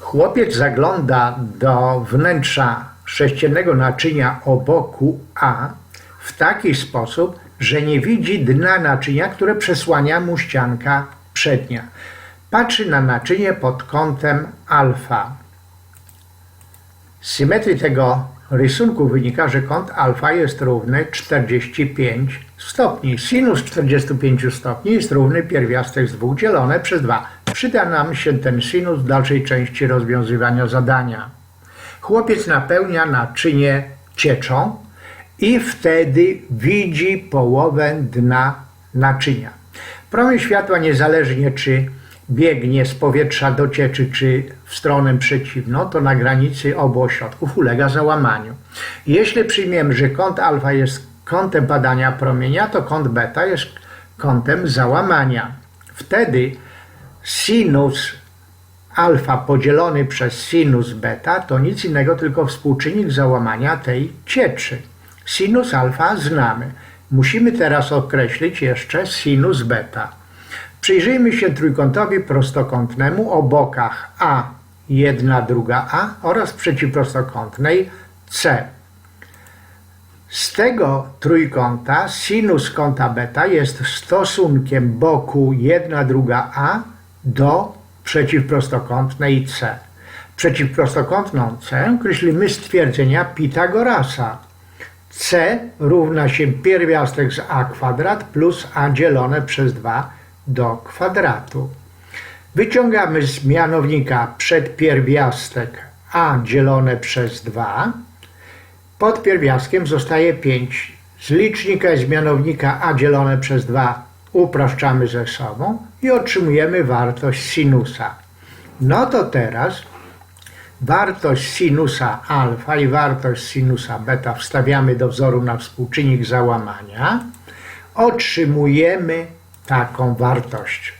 Chłopiec zagląda do wnętrza sześciennego naczynia o boku A w taki sposób, że nie widzi dna naczynia, które przesłania mu ścianka przednia. Patrzy na naczynie pod kątem alfa. Z symetrii tego rysunku wynika, że kąt alfa jest równy 45 stopni. Sinus 45 stopni jest równy pierwiastek z 2 dzielone przez 2. Przyda nam się ten sinus w dalszej części rozwiązywania zadania. Chłopiec napełnia naczynie cieczą i wtedy widzi połowę dna naczynia. Promień światła niezależnie czy biegnie z powietrza do cieczy, czy w stronę przeciwną, to na granicy obu ośrodków ulega załamaniu. Jeśli przyjmiemy, że kąt alfa jest kątem badania promienia, to kąt beta jest kątem załamania. Wtedy sinus alfa podzielony przez sinus beta to nic innego, tylko współczynnik załamania tej cieczy. Sinus alfa znamy. Musimy teraz określić jeszcze sinus beta. Przyjrzyjmy się trójkątowi prostokątnemu o bokach A, jedna druga A oraz przeciwprostokątnej C. Z tego trójkąta sinus kąta beta jest stosunkiem boku 1 druga A do przeciwprostokątnej C. Przeciwprostokątną C określimy z twierdzenia Pitagorasa. C równa się pierwiastek z A kwadrat plus A dzielone przez 2 do kwadratu. Wyciągamy z mianownika przedpierwiastek A dzielone przez 2 pod pierwiastkiem zostaje 5. Z licznika i z mianownika a dzielone przez 2 upraszczamy ze sobą i otrzymujemy wartość sinusa. No to teraz wartość sinusa alfa i wartość sinusa beta wstawiamy do wzoru na współczynnik załamania. Otrzymujemy taką wartość.